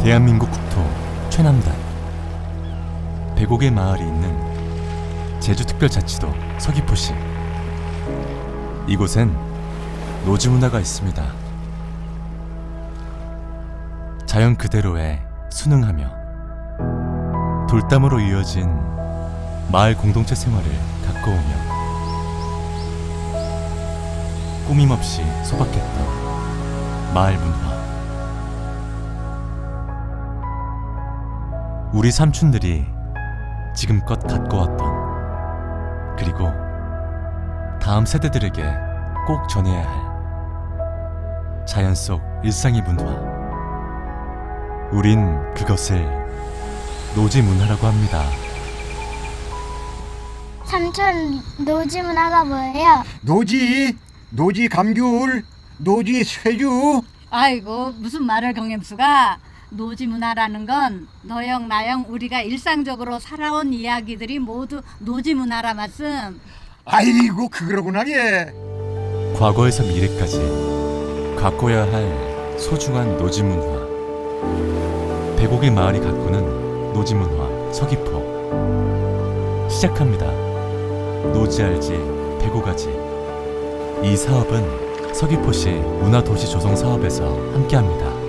대한민국 국토 최남단. 백옥의 마을이 있는 제주특별자치도 서귀포시. 이곳엔 노지 문화가 있습니다. 자연 그대로에 순응하며 돌담으로 이어진 마을 공동체 생활을 가꿔오며 꾸밈없이 소박했던 마을 문화 우리 삼촌들이 지금껏 가꿔왔던 그리고 다음 세대들에게 꼭 전해야 할 자연 속 일상의 문화 우린 그것을 노지 문화라고 합니다. 삼촌 노지 문화가 뭐예요? 노지, 노지 감귤, 노지 쇠주. 아이고 무슨 말을 경ем수가 노지 문화라는 건 너영 나영 우리가 일상적으로 살아온 이야기들이 모두 노지 문화라 말씀. 아이고 그러구나 예. 과거에서 미래까지 가꿔야 할 소중한 노지 문화. 백옥의 마을이 가꾸는 노지 문화 서귀포. 시작합니다. 노지 알지 백옥아지. 이 사업은 서귀포시 문화도시 조성 사업에서 함께합니다.